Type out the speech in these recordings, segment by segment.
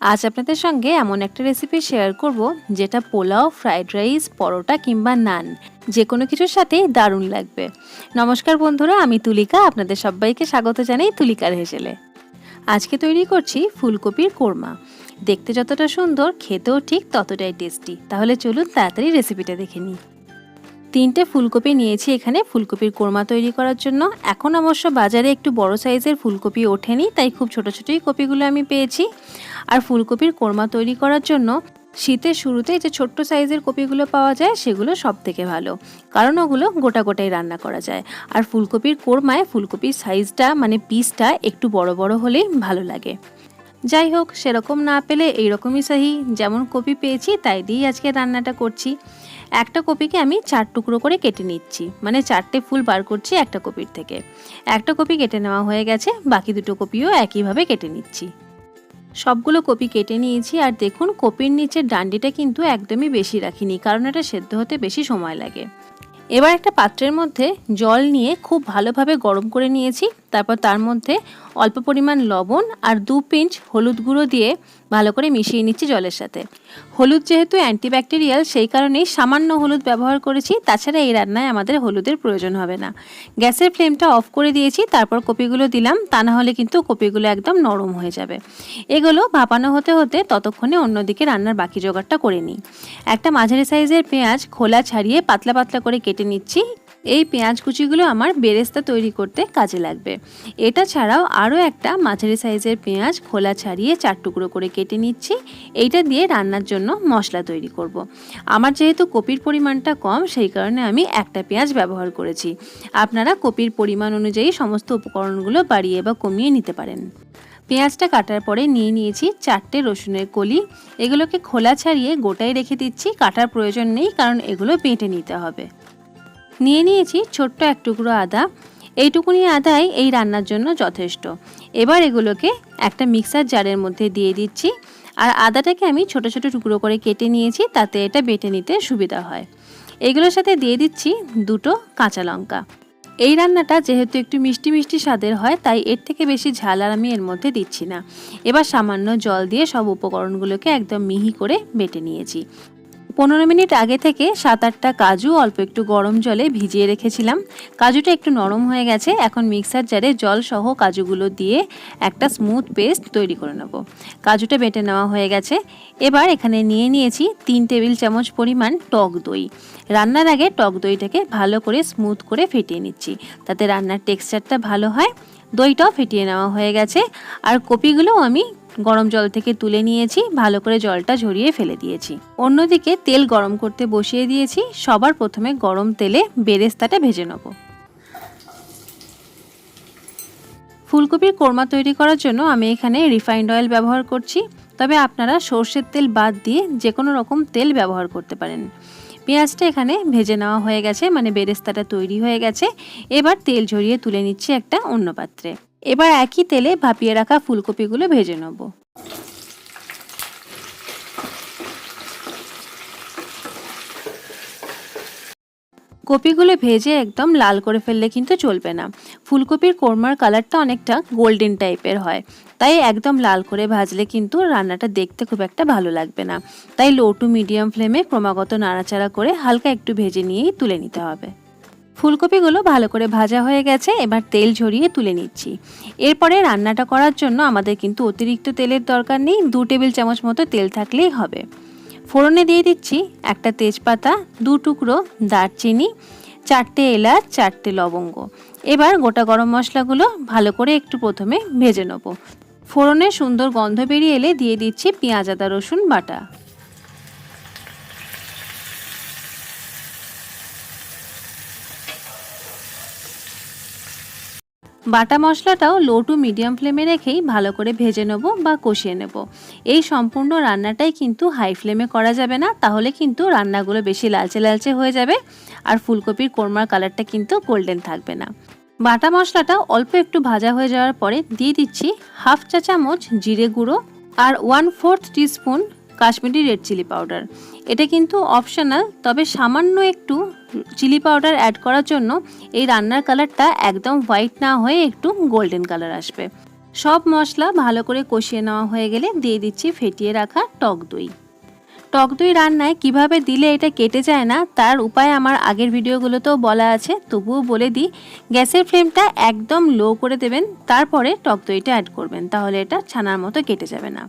আজ আপনাদের সঙ্গে এমন একটা রেসিপি শেয়ার করব, যেটা পোলাও ফ্রাইড রাইস পরোটা কিংবা নান যে কোনো কিছুর সাথে দারুণ লাগবে। নমস্কার বন্ধুরা, আমি তুলিকা, আপনাদের সবাইকে স্বাগত জানাই তুলিকার হেসেলে। আজকে তৈরি করছি ফুলকপির কোরমা। দেখতে যতটা সুন্দর, খেতেও ঠিক ততটাই টেস্টি তাহলে চলুন তাড়াতাড়ি রেসিপিটা দেখে নিই। তিনটে ফুলকপি নিয়েছি এখানে ফুলকপির কোরমা তৈরি করার জন্য। এখন অবশ্য বাজারে একটু বড় সাইজের ফুলকপি ওঠেনি, তাই খুব ছোট ছোটই কপিগুলো আমি পেয়েছি। আর ফুলকপির কোরমা তৈরি করার জন্য শীতের শুরুতে যে ছোট্ট সাইজের কপিগুলো পাওয়া যায়, সেগুলো সব থেকে ভালো। কারণ ওগুলো গোটা গোটাই রান্না করা যায়। আর ফুলকপির কোরমায় ফুলকপির সাইজটা মানে পিসটা একটু বড় বড় হলেই ভালো লাগে। যাই হোক, সেরকম না পেলে এইরকমই সাহি। যেমন কপি পেয়েছি, তাই দিয়েই আজকে রান্নাটা করছি। একটা কপিকে আমি চার টুকরো করে কেটে নিচ্ছি। মানে চারটে ফুল বার করছি একটা কপির থেকে। একটা কপি কেটে নেওয়া হয়ে গেছে, বাকি দুটো কপিও একইভাবে কেটে নিচ্ছি। সবগুলো কপি কেটে নিয়েছি আর দেখুন, কপির নিচের ডান্ডিটা কিন্তু একদমই বেশি রাখিনি, কারণ এটা সেদ্ধ হতে বেশি সময় লাগে। এবার একটা পাত্রের মধ্যে জল নিয়ে খুব ভালোভাবে গরম করে নিয়েছি। তারপর তার মধ্যে অল্প পরিমাণ লবণ আর দু পিঞ্চ হলুদ গুঁড়ো দিয়ে ভালো করে মিশিয়ে নিচ্ছি জলের সাথে। হলুদ যেহেতু অ্যান্টিব্যাকটেরিয়াল, সেই কারণেই সামান্য হলুদ ব্যবহার করেছি। তাছাড়া এই রান্নায় আমাদের হলুদের প্রয়োজন হবে না। গ্যাসের ফ্লেমটা অফ করে দিয়েছি, তারপর কপিগুলো দিলাম। তা না হলে কিন্তু কপিগুলো একদম নরম হয়ে যাবে। এগুলো ভাপানো হতে হতে ততক্ষণে অন্যদিকে রান্নার বাকি জোগাড়টা করে নিই। একটা মাঝারি সাইজের পেঁয়াজ খোলা ছাড়িয়ে পাতলা পাতলা করে কেটে নিচ্ছি। এই পেঁয়াজ কুচিগুলো আমার বেরেস্তা তৈরি করতে কাজে লাগবে। এটা ছাড়াও আরও একটা মাঝারি সাইজের পেঁয়াজ খোলা ছাড়িয়ে চার টুকরো করে কেটে নিচ্ছি। এইটা দিয়ে রান্নার জন্য মশলা তৈরি করব। আমার যেহেতু কপির পরিমাণটা কম, সেই কারণে আমি একটা পেঁয়াজ ব্যবহার করেছি। আপনারা কপির পরিমাণ অনুযায়ী সমস্ত উপকরণগুলো বাড়িয়ে বা কমিয়ে নিতে পারেন। পেঁয়াজটা কাটার পরে নিয়ে নিয়েছি চারটে রসুনের কলি। এগুলোকে খোলা ছাড়িয়ে গোটাই রেখে দিচ্ছি, কাটার প্রয়োজন নেই, কারণ এগুলো বেটে নিতে হবে। নিয়ে নিয়েছি ছোট্ট এক টুকরো আদা। এইটুকুনি আদাই এই রান্নার জন্য যথেষ্ট। এবার এগুলোকে একটা মিক্সার জারের মধ্যে দিয়ে দিচ্ছি। আর আদাটাকে আমি ছোট ছোট টুকরো করে কেটে নিয়েছি, তাতে এটা বেটে নিতে সুবিধা হয়। এগুলোর সাথে দিয়ে দিচ্ছি দুটো কাঁচা লঙ্কা। এই রান্নাটা যেহেতু একটু মিষ্টি মিষ্টি স্বাদের হয়, তাই এর থেকে বেশি ঝাল আর আমি এর মধ্যে দিচ্ছি না। এবার সামান্য জল দিয়ে সব উপকরণগুলোকে একদম মিহি করে বেটে নিয়েছি। পনেরো মিনিট আগে থেকে সাত আটটা কাজু, অল্প একটু গরম জলে ভিজিয়ে রেখেছিলাম। কাজুটা একটু নরম হয়ে গেছে, এখন মিক্সার জারে জল সহ কাজুগুলো দিয়ে একটা স্মুথ পেস্ট তৈরি করে নেব। কাজুটা বেটে নেওয়া হয়ে গেছে। এবার এখানে নিয়ে নিয়েছি তিন টেবিল চামচ পরিমাণ টক দই। রান্নার আগে টক দইটাকে ভালো করে স্মুথ করে ফেটিয়ে নিচ্ছি, তাতে রান্নার টেক্সচারটা ভালো হয়। দইটাও ফেটিয়ে নেওয়া হয়ে গেছে। আর কপিগুলোও আমি গরম জল থেকে তুলে নিয়েছি, ভালো করে জলটা ঝরিয়ে ফেলে দিয়েছি। অন্যদিকে তেল গরম করতে বসিয়ে দিয়েছি, সবার প্রথমে গরম তেলে বেরেস্তাটা ভেজে নেব। ফুলকপির কোরমা তৈরি করার জন্য আমি এখানে রিফাইন্ড অয়েল ব্যবহার করছি, তবে আপনারা সর্ষের তেল বাদ দিয়ে যে কোনো রকম তেল ব্যবহার করতে পারেন। পেঁয়াজটা এখানে ভেজে নেওয়া হয়ে গেছে মানে বেরেস্তাটা তৈরি হয়ে গেছে। এবার তেল ঝরিয়ে তুলে নিচ্ছি একটা অন্য পাত্রে। এবার একই তেলে ভাপিয়ে রাখা ফুলকপিগুলো ভেজে নেব। কপিগুলো ভেজে একদম লাল করে ফেললে কিন্তু চলবে না। ফুলকপির কোরমার কালারটা অনেকটা গোল্ডেন টাইপের হয়। তাই একদম লাল করে ভাজলে কিন্তু রান্নাটা দেখতে খুব একটা ভালো লাগবে না। তাই লো টু মিডিয়াম ফ্লেমে ক্রমাগত নাড়াচাড়া করে হালকা একটু ভেজে নিয়েই তুলে নিতে হবে। ফুলকপিগুলো ভালো করে ভাজা হয়ে গেছে, এবার তেল ঝরিয়ে তুলে নিচ্ছি। এরপরে রান্নাটা করার জন্য আমাদের কিন্তু অতিরিক্ত তেলের দরকার নেই, দু টেবিল চামচ মতো তেল থাকলেই হবে। ফোড়নে দিয়ে দিচ্ছি একটা তেজপাতা, দু টুকরো দারচিনি, চারটে এলাচ, চারটে লবঙ্গ। এবার গোটা গরম মশলাগুলো ভালো করে একটু প্রথমে ভেজে নেব। ফোড়নে সুন্দর গন্ধ বেরিয়ে এলে দিয়ে দিচ্ছি পেঁয়াজ, আদা, রসুন বাটা। বাটা মশলাটাও লো টু মিডিয়াম ফ্লেমে রেখেই ভালো করে ভেজে নেব বা কষিয়ে নেব। এই সম্পূর্ণ রান্নাটাই কিন্তু হাই ফ্লেমে করা যাবে না, তাহলে কিন্তু রান্নাগুলো বেশি লালচে লালচে হয়ে যাবে আর ফুলকপির কোরমার কালারটা কিন্তু গোল্ডেন থাকবে না। বাটা মশলাটা অল্প একটু ভাজা হয়ে যাওয়ার পরে দিয়ে দিচ্ছি হাফ চা চামচ জিরে গুঁড়ো আর one fourth teaspoon Kashmiri red chilli powder এটা কিন্তু অপশনাল তবে সামান্য একটু চিলি পাউডার অ্যাড করার জন্য এই রান্নার কালারটা একদম হোয়াইট না হয়ে একটু গোল্ডেন কালার আসবে। সব মশলা ভালো করে কষিয়ে নেওয়া হয়ে গেলে দিয়ে দিচ্ছি ফেটিয়ে রাখা টক দই। টক দই রান্নায় কীভাবে দিলে এটা কেটে যায় না, তার উপায় আমার আগের ভিডিওগুলোতেও বলা আছে, তবুও বলে দিই, গ্যাসের ফ্লেমটা একদম লো করে দেবেন, তারপরে টক দইটা অ্যাড করবেন, তাহলে এটা ছানার মতো কেটে যাবে না।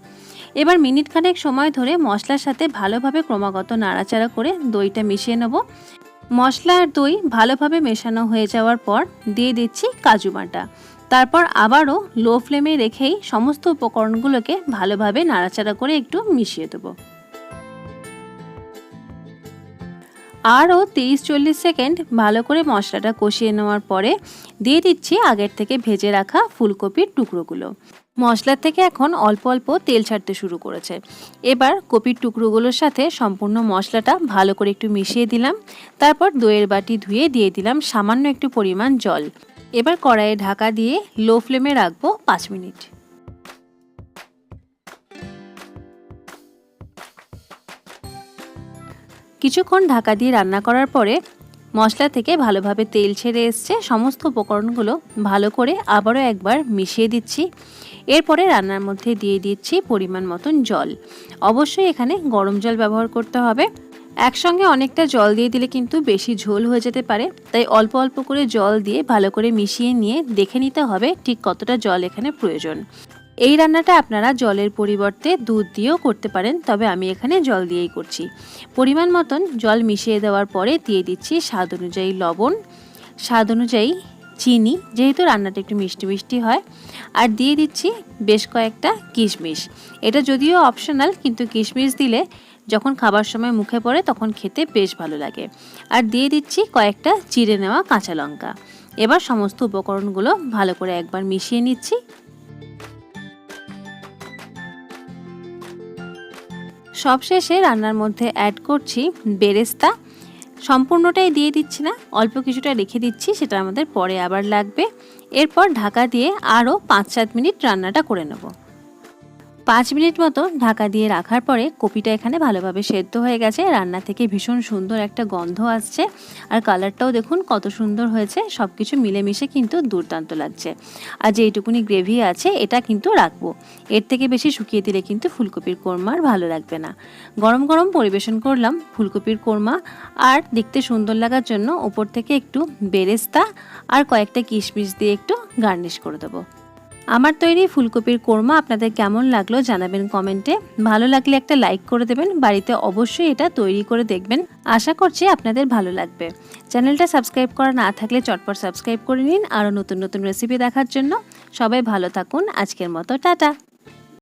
এবার মিনিট খানেক সময় ধরে মশলার সাথে ভালোভাবে ক্রমাগত নাড়াচাড়া করে দইটা মিশিয়ে নেব। মশলা আর দই ভালোভাবে মেশানো হয়ে যাওয়ার পর দিয়ে দিচ্ছি কাজু বাটা। তারপর আবারও লো ফ্লেমে রেখেই সমস্ত উপকরণগুলোকে ভালোভাবে নাড়াচাড়া করে একটু মিশিয়ে দেবো। আরও তিরিশ চল্লিশ সেকেন্ড ভালো করে মশলাটা কষিয়ে নেওয়ার পরে দিয়ে দিচ্ছি আগের থেকে ভেজে রাখা ফুলকপির টুকরোগুলো। মশলার থেকে এখন অল্প অল্প তেল ছাড়তে শুরু করেছে। এবার কপির টুকরোগুলোর সাথে সম্পূর্ণ মশলাটা ভালো করে একটু মিশিয়ে দিলাম। তারপর দইয়ের বাটি ধুয়ে দিয়ে দিলাম সামান্য একটু পরিমাণ জল। এবার কড়াইয়ে ঢাকা দিয়ে লো ফ্লেমে রাখব পাঁচ মিনিট। কিছুক্ষণ ঢাকা দিয়ে রান্না করার পরে মশলা থেকে ভালোভাবে তেল ছেড়ে এসছে। সমস্ত উপকরণগুলো ভালো করে আবারও একবার মিশিয়ে দিচ্ছি। এরপরে রান্নার মধ্যে দিয়ে দিচ্ছি পরিমাণ মতন জল। অবশ্যই এখানে গরম জল ব্যবহার করতে হবে। একসঙ্গে অনেকটা জল দিয়ে দিলে কিন্তু বেশি ঝোল হয়ে যেতে পারে। তাই অল্প অল্প করে জল দিয়ে ভালো করে মিশিয়ে নিয়ে দেখে নিতে হবে ঠিক কতটা জল এখানে প্রয়োজন। এই রান্নাটা আপনারা জলের পরিবর্তে দুধ দিয়েও করতে পারেন, তবে আমি এখানে জল দিয়েই করছি। পরিমাণ মতন জল মিশিয়ে দেওয়ার পরে দিয়ে দিচ্ছি স্বাদ অনুযায়ী লবণ। স্বাদ অনুযায়ী চিনি, যেহেতু রান্নাটা একটু মিষ্টি মিষ্টি হয়, আর দিয়ে দিচ্ছি বেশ কয়েকটা কিশমিশ। এটা যদিও অপশনাল কিন্তু কিশমিশ দিলে যখন খাবার সময় মুখে পড়ে তখন খেতে বেশ ভালো লাগে। আর দিয়ে দিচ্ছি কয়েকটা চিড়ে নেওয়া কাঁচা লঙ্কা। এবার সমস্ত উপকরণগুলো ভালো করে একবার মিশিয়ে নিচ্ছি। সবশেষে রান্নার মধ্যে অ্যাড করছি বেরেস্তা সম্পূর্ণটাই দিয়ে দিচ্ছি না, অল্প কিছুটা রেখে দিচ্ছি, সেটা আমাদের পরে আবার লাগবে। এরপর ঢাকা দিয়ে আরও পাঁচ সাত মিনিট রান্নাটা করে নেব। পাঁচ মিনিট মতো ঢাকা দিয়ে রাখার পরে কপিটা এখানে ভালোভাবে সেদ্ধ হয়ে গেছে। রান্না থেকে ভীষণ সুন্দর একটা গন্ধ আসছে। আর কালারটাও দেখুন কত সুন্দর হয়েছে। সব কিছু মিলেমিশে কিন্তু দুর্দান্ত লাগছে। আর যে এইটুকুনি গ্রেভি আছে, এটা কিন্তু রাখব। এর থেকে বেশি শুকিয়ে দিলে কিন্তু ফুলকপির কোরমা আর ভালো লাগবে না। গরম গরম পরিবেশন করলাম ফুলকপির কোরমা। আর দেখতে সুন্দর লাগার জন্য ওপর থেকে একটু বেরেস্তা আর কয়েকটা কিশমিশ দিয়ে একটু গার্নিশ করে দেবো। আমার তৈরি ফুলকপির কোরমা আপনাদের কেমন লাগল জানাবেন কমেন্টে। ভালো লাগলে একটা লাইক করে দেবেন, বাড়িতে অবশ্যই এটা তৈরি করে দেখবেন। আশা করছি আপনাদের ভালো লাগবে। চ্যানেলটা সাবস্ক্রাইব করা না থাকলে চটপট সাবস্ক্রাইব করে নিন। আরও নতুন নতুন রেসিপি দেখার জন্য। সবাই ভালো থাকুন। আজকের মতো টাটা।